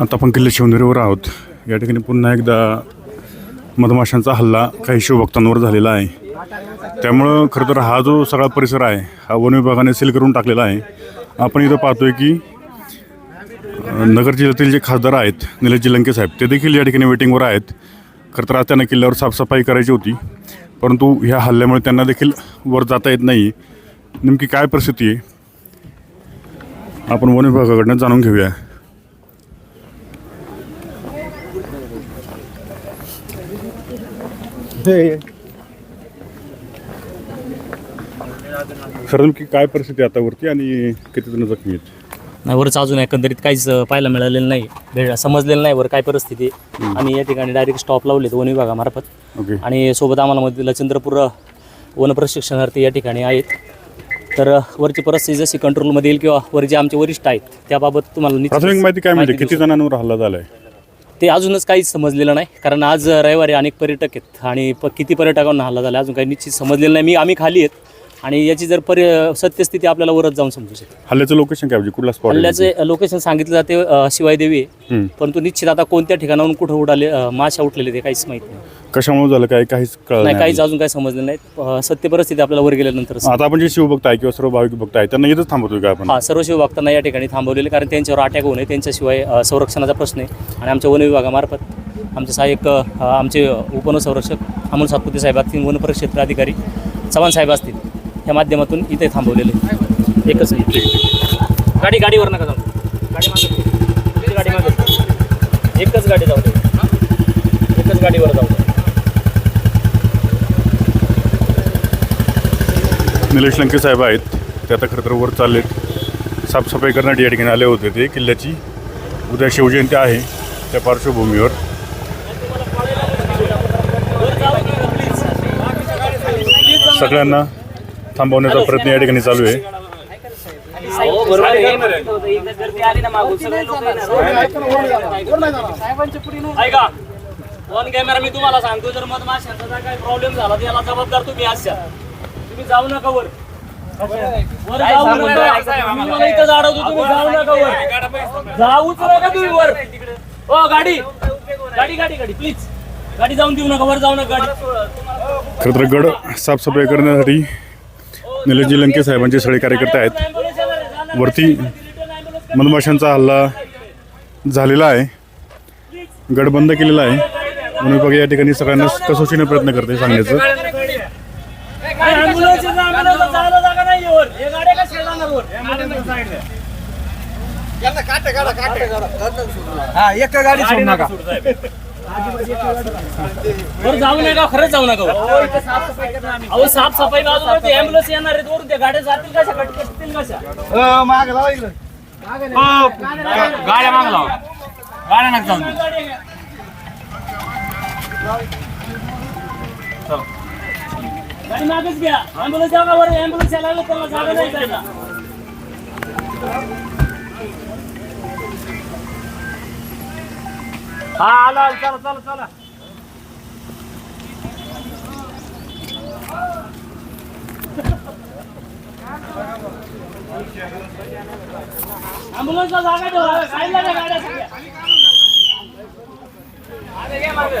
आता आपण किल्ले शिवनेरीवर आहोत. या ठिकाणी पुन्हा एकदा मधमाशांचा हल्ला काही शिवभक्तांवर झालेला आहे. त्यामुळं खरं तर हा जो सगळा परिसर आहे हा वन विभागाने सील करून टाकलेला आहे. आपण इथं पाहतोय की नगर जिल्ह्यातील जे खासदार आहेत निलेश जिलंके साहेब ते देखील या ठिकाणी वेटिंगवर आहेत. खरं तर आज त्यांना किल्ल्यावर साफसफाई करायची होती. परंतु ह्या हल्ल्यामुळे त्यांना देखील वर जाता येत नाही. नेमकी काय परिस्थिती आहे? आपण वन विभागाकडनं जाणून घेऊया. सर नेमकी काय परिस्थिती आहे आता वरती आणि किती जण जखमी आहेत? नाही वरच अजून एकंदरीत काहीच पाहायला मिळालेलं नाही. भेट समजलेलं नाही वर काय परिस्थिती. आहे. आम्ही या ठिकाणी डायरेक्ट स्टॉप लावलेत वन विभागामार्फत. ओके. आणि सोबत आम्हाला मध्ये लचंद्रपूर अ, वन प्रशिक्षणार्थी या ठिकाणी आहेत. तर वरची परिस्थिती जशी कंट्रोलमध्ये येईल किंवा वर जे आमचे वरिष्ठ आहेत त्याबाबत तुम्हाला निश्चितच प्राथमिक माहिती काय म्हणजे? माहिती किती जणांवर हल्ला झालाय. ते अजूनच काहीच समजलेलं नाही कारण आज रविवारी अनेक पर्यटक आहेत आणि प किती पर्यटकांना हल्ला झाला अजून काही निश्चित समजलेलं नाही. मी आम्ही खाली आहेत. आणि याची जर परि सत्यस्थिती आपल्याला वरच जाऊन समजू शकते हल्ल्याचं लोकेशन काय म्हणजे? कुठला स्पॉट हल्ल्याचे लोकेशन सांगितलं जाते अ, शिवायदेवी आहे परंतु निश्चित आता कोणत्या ठिकाणाहून कुठं उडाले अ, माशा उठलेले ते काहीच माहिती नाही. कशामुळे झालं? काय काहीच कळलं नाही नाही काहीच अजून. काही समजलं नाही. अ, सत्य परिस्थिती आपल्याला वर गेल्यानंतर आता आपण जे शिवभक्त आहे किंवा सर्व भाविक भक्त आहे त्यांना इथंच थांबवतोय का आपण? हा सर्व शिवभक्तांना या ठिकाणी थांबवलेले कारण त्यांच्यावर अटॅक होऊ नये त्यांच्याशिवाय अ, संरक्षणाचा प्रश्न आहे. आणि आमच्या वन विभागामार्फत आमचे सहाय्यक अ, आमचे उपवनसंरक्षक अमोल सातपुते साहेब असतील वन परिक्षेत्र अधिकारी चव्हाण साहेब असतील या माध्यमातून इथे थांबवलेले आहे. एकच मिनिट. गाडी गाडीवर नका जाऊ. गाडी मागे गाडी मागे एकच गाडी जाऊ दे. एकच गाडीवर जाऊ दे. निलेश लंके साहेब आहेत. ते आता खरं तर वर चाललेत. साफसफाई करण्यासाठी या ठिकाणी आले होते ते किल्ल्याची. उद्या शिवजयंती आहे त्या पार्श्वभूमीवर. सगळ्यांना थांबवण्याचा प्रयत्न या ठिकाणी चालू आहे. हो बरोबर आहे. गर्दी आली ना मागून सगळे लोक ऐका ऑन कॅमेरा मी तुम्हाला सांगतो जर मधमाशांचा काही प्रॉब्लेम झाला तर याला जबाबदार तुम्ही असाल तुम्ही जाऊ नका वर. वर जाऊ नका. मी मला इथंच अडवतो तुम्ही जाऊ नका वर. जाऊच नका तुम्ही वर. ओ गाडी. गाडी गाडी गाडी प्लीज गाडी जाऊन देऊ नका वर जाऊ नका गाडी. खरं तर गड साफसफाई करण्यासाठी निलेशजी लंके साहेबांचे सगळे कार्यकर्ते आहेत. वरती मधमाशांचा हल्ला झालेला आहे. गड बंद केलेला आहे. म्हणून बघा या ठिकाणी सगळ्यांना कसोशीने प्रयत्न करते सांगण्याचं हे हा एक गाडी वर जाऊ नका खरंच जाऊ नका वर. अहो साफसफाई बाजूला ते ॲम्ब्युलन्स येणार आहेत वरून त्या गाड्या जातील कशा कटकतील कशा? माग लावा इकडं. गाड्या माग लावा. गाड्या नका जाऊन. गाडी मागच घ्या. ॲम्ब्युलन्स जागा वर ॲम्ब्युलन्स यायला लागलं त्याला जागा नाही जायला. हा आला आला, चला चला चला ॲम्ब्युलन्सला जागा ठेवा साईडला द्या गाड्या सगळ्या मागे घ्या, मागे.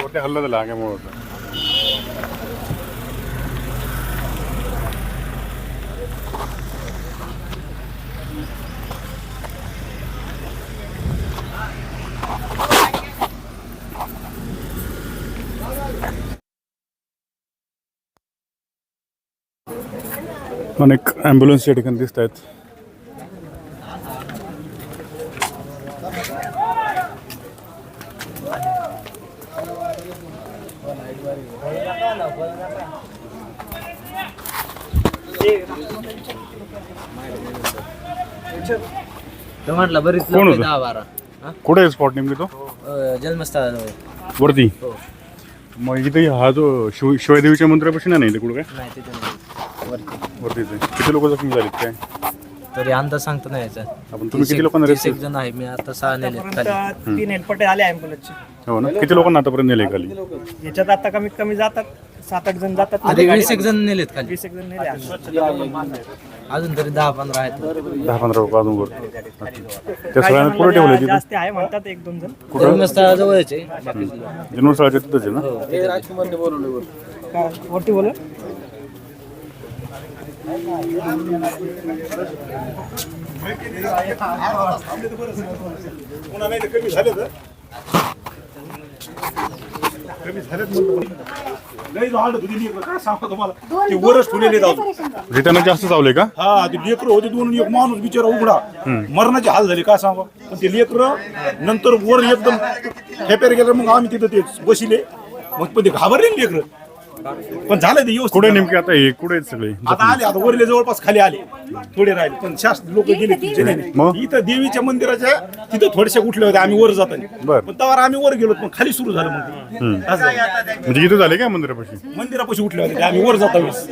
ಹೊಟ್ಟೆ ಹಲ್ಲದಲ್ಲ ಹಾಗೆ ಮೂವತ್ತು अनेक ॲम्ब्युलन्स या ठिकाणी दिसत आहेत तो म्हटलं बरीच कोण लोकं होतं? दहा बारा. कुठे आहे स्पॉट नेमकी तो? अं, जन्मस्थळाजवळ वरती? हो. मग इथे हा जो शिव शिवादेवीच्या मंदिरापाशी नाही इथे कुठं काय? नाही तिथे नाही. वरती. वरतीच आहे. किती लोक जखमी झालीत काय? तरी अंदाज सांगतो नाही याचा. आपण तुम्ही किती लोकांना तीस एक रेस्क्यू जण आहे मी आता सहा नेले खाली. तीन हेल्पटे आले ॲम्ब्युलन्सचे हो ना? किती लोकांना आतापर्यंत नेले खाली? याच्यात आता कमीत कमी जातात सात आठ जण जातात. वीस एक जण नेलेत खाली. वीस एक जण नेले. अजून तरी दहा पंधरा आहेत. दहा पंधरा लोक अजून त्या सगळ्यांना पुढे ठेवले तिथे? जास्त आहे म्हणतात एक दोन जण. कुठं? जन्मस्थळाजवळच आहे. जन्मस्थळाच्या तिथंच आहे ना? का वरती बोल. लई झाड होती लेकरं, काय सांगू तुम्हाला? ते वरच ठेवलेले जाऊ त्यांना जास्त चावले का? हा ते लेकर होते दोन एक माणूस बिचारा उघडा. मरणाचे हाल झाले काय सांगा? पण ते लेकर नंतर वर एकदम हेपेर गेलं मग आम्ही तिथं ते बसिले. मग पण ते घाबरले लेकर. पण झालं ते व्यवस्थित. कुठे नेमके आता हे कुठे आहेत सगळे? आता आले आता वरले जवळपास खाली आले. थोडे राहिले. पण शास्त्र लोक गेले तिथे. नाही. मग? इथं देवीच्या मंदिराच्या तिथं थोडेसे उठले होते आम्ही वर जाताना. बर. पण तेव्हा आम्ही वर गेलो पण खाली सुरू झालं मग असं झालं. म्हणजे इथे झाले काय मंदिरापाशी? मंदिरापाशी उठले होते ते आम्ही वर जाता वेळेस.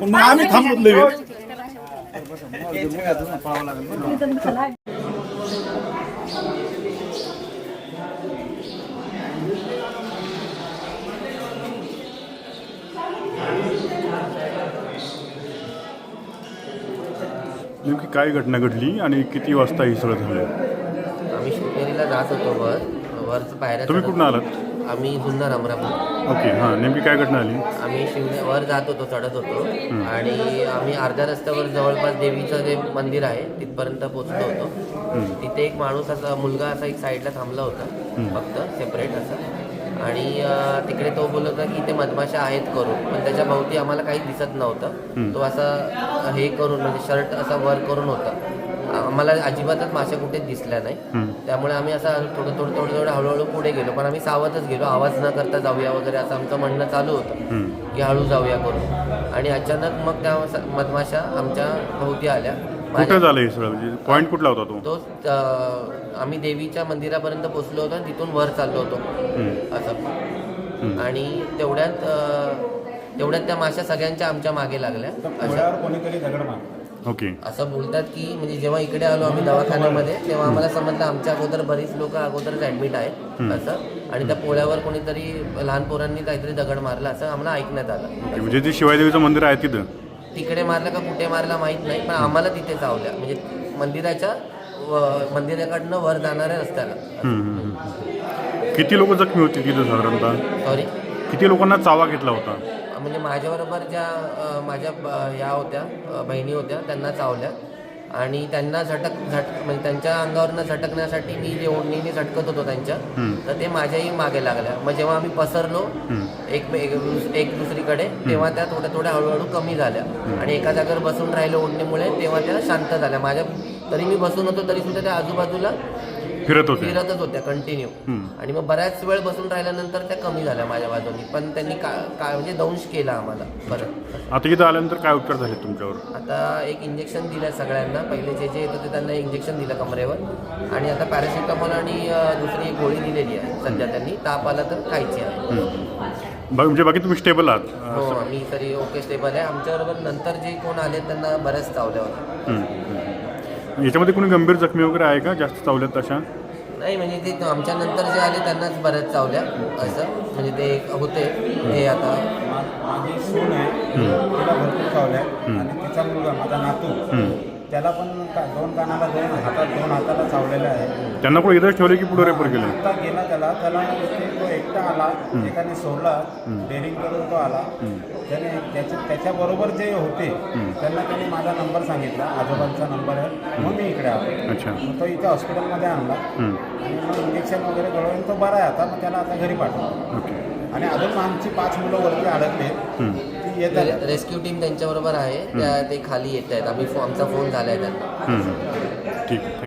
पण मग आम्ही थांबलो लय वेळ. नेमकी काय घटना घडली आणि किती वाजता हे सगळं झालं आम्ही शिवनेरीला जात होतो वर वरच पायऱ्या तुम्ही कुठून. आलात? आम्ही जुन्नर अमरापूर. ओके हां नेमकी काय घटना आली? आम्ही शिवने वर जात होतो चढत होतो. आणि आम्ही अर्ध्या रस्त्यावर जवळपास देवीचं जे मंदिर आहे तिथपर्यंत पोहोचलो होतो. तिथे एक माणूस असा मुलगा असा एक साईडला थांबला होता. फक्त सेपरेट असा. आणि तिकडे तो बोलत होता की इथे मधमाशा आहेत करून. पण त्याच्या भोवती आम्हाला काही दिसत नव्हतं. तो असा हे करून म्हणजे शर्ट असा वर करून होता. आम्हाला अजिबातच माशा कुठेच दिसल्या नाही. त्यामुळे आम्ही असं थोडं थोडं थोडं थोडं हळूहळू पुढे गेलो. पण आम्ही सावधच गेलो. आवाज न करता जाऊया वगैरे असं आमचं म्हणणं चालू होतं. की हळू जाऊया करून. आणि अचानक मग त्या मधमाशा आमच्या भोवती आल्या. कुठं माझ्या- झालं हे सगळं? म्हणजे पॉईंट कुठला होता तो? तो अं, आम्ही देवीच्या मंदिरापर्यंत पोहोचलो होतो आणि तिथून वर चाललो होतो. असं. आणि तेवढ्यात अं, तेवढ्यात त्या माशा सगळ्यांच्या आमच्या मागे लागल्या. अशा ओके. असं बोलतात की म्हणजे जेव्हा इकडे आलो आम्ही दवाखान्यामध्ये तेव्हा आम्हाला समजलं आमच्या अगोदर बरीच लोक अगोदरच ऍडमिट आहेत. असं. आणि त्या पोळ्यावर कोणीतरी लहान पोरांनी काहीतरी दगड मारला असं आम्हाला ऐकण्यात आलं. ओके म्हणजे ते शिवादेवीचं मंदिर आहे तिथं? तिकडे मारलं का कुठे मारला माहीत नाही पण आम्हाला तिथे चावल्या. म्हणजे मंदिराच्या व- मंदिराकडनं वर जाणाऱ्या रस्त्याला. हम्म. किती लोक जखमी होती तिथं साधारणतः? सॉरी किती लोकांना चावा घेतला होता? म्हणजे माझ्याबरोबर ज्या अ, माझ्या ब- ह्या होत्या अ, बहिणी होत्या त्यांना चावल्या. आणि त्यांना झटक झट म्हणजे त्यांच्या अंगावरनं झटकण्यासाठी मी जे ओढणीने झटकत होतो त्यांच्या तर ते माझ्याही मागे लागल्या. मग जेव्हा आम्ही पसरलो एक एक एक दुसरीकडे तेव्हा त्या थोड्या थोड्या हळूहळू कमी झाल्या. आणि एका जागेवर बसून राहिलो ओढणीमुळे तेव्हा त्या शांत झाल्या. माझ्या तरी मी बसून होतो तरी सुद्धा त्या आजूबाजूला फिरत होते. फिरतच होत्या कंटिन्यू आणि मग बऱ्याच वेळ बसून राहिल्यानंतर त्या कमी झाल्या माझ्या बाजूनी. पण त्यांनी का काय म्हणजे दंश केला आम्हाला परत. आता इथं आल्यानंतर काय उपचार झाले तुमच्यावर? आता एक इंजेक्शन दिलं सगळ्यांना. पहिले जे जे येत होते त्यांना इंजेक्शन दिलं कमरेवर. आणि आता पॅरासिटामॉल आणि अं, दुसरी एक गोळी दिलेली आहे. सध्या त्यांनी. ताप आला तर खायची आहे. बा- म्हणजे बाकी तुम्ही स्टेबल आहात. हो मी तरी ओके स्टेबल आहे. आमच्याबरोबर नंतर जे कोण आले त्यांना बऱ्याच चावल्या होत्या. हम्म, हम्म. याच्यामध्ये कोणी गंभीर जखमी वगैरे आहे का? जास्त चावल्यात तशा नाही म्हणजे ते आमच्या नंतर जे आले त्यांनाच बऱ्याच चावल्या असं. म्हणजे ते होते. ते आता. माझी सून आहे. तिला भरपूर चावल्या. आणि तिचा मुलगा माझा नातू. त्याला पण का- दोन कानाला दोन हातात दोन हाताला चावलेला आहे. त्यांना कुठे इथंच ठेवले की पुढे रेफर केलं? आता गेला त्याला. त्याला नुसते तो एकटा आला. एकाने सोडला. डेअरिंग करून तो आला. त्याने त्याच्या त्याच्याबरोबर जे होते त्यांना त्यांनी माझा नंबर सांगितला. आजोबांचा नंबर आहे. मग मी इकडे आलो. अच्छा. मग तो इथे हॉस्पिटलमध्ये आणला. आणि मग इंजेक्शन वगैरे गळवून तो बरा आहे. आता मग त्याला आता घरी पाठवला ओके. आणि अजून आमची पाच मुलं वरती अडकले. ती येतात रेस्क्यू टीम त्यांच्याबरोबर आहे. त्या ते खाली येत आहेत. आम्ही फो- आमचा फोन झाला आहे त्यांना. ठीक. आहे